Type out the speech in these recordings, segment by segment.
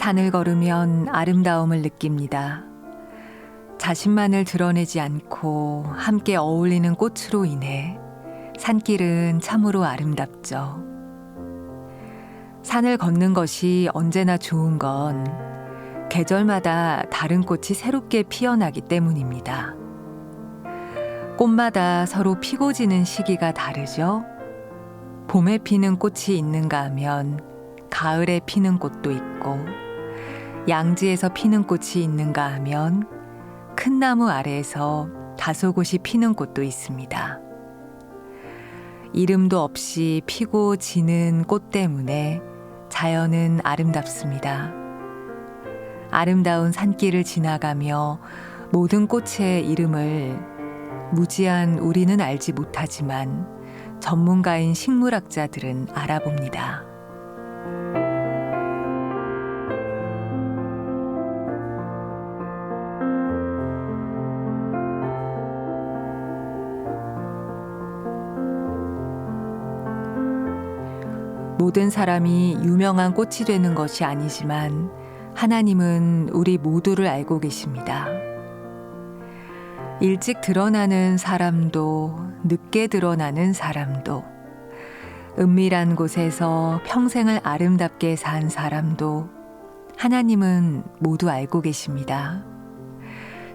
산을 걸으면 아름다움을 느낍니다. 자신만을 드러내지 않고 함께 어울리는 꽃으로 인해 산길은 참으로 아름답죠. 산을 걷는 것이 언제나 좋은 건 계절마다 다른 꽃이 새롭게 피어나기 때문입니다. 꽃마다 서로 피고 지는 시기가 다르죠. 봄에 피는 꽃이 있는가 하면 가을에 피는 꽃도 있고 양지에서 피는 꽃이 있는가 하면 큰 나무 아래에서 다소곳이 피는 꽃도 있습니다. 이름도 없이 피고 지는 꽃 때문에 자연은 아름답습니다. 아름다운 산길을 지나가며 모든 꽃의 이름을 무지한 우리는 알지 못하지만 전문가인 식물학자들은 알아봅니다. 모든 사람이 유명한 꽃이 되는 것이 아니지만 하나님은 우리 모두를 알고 계십니다. 일찍 드러나는 사람도 늦게 드러나는 사람도 은밀한 곳에서 평생을 아름답게 산 사람도 하나님은 모두 알고 계십니다.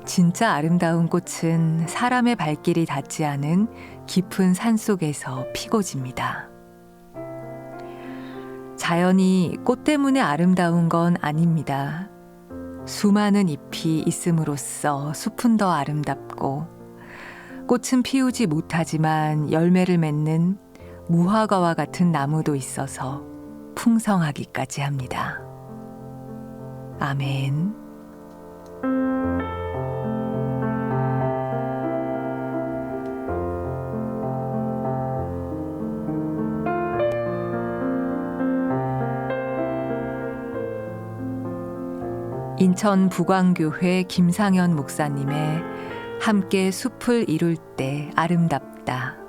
진짜 아름다운 꽃은 사람의 발길이 닿지 않은 깊은 산 속에서 피고 집니다. 자연이 꽃 때문에 아름다운 건 아닙니다. 수많은 잎이 있음으로써 숲은 더 아름답고 꽃은 피우지 못하지만 열매를 맺는 무화과와 같은 나무도 있어서 풍성하기까지 합니다. 아멘. 인천 부광교회 김상현 목사님의 함께 숲을 이룰 때 아름답다.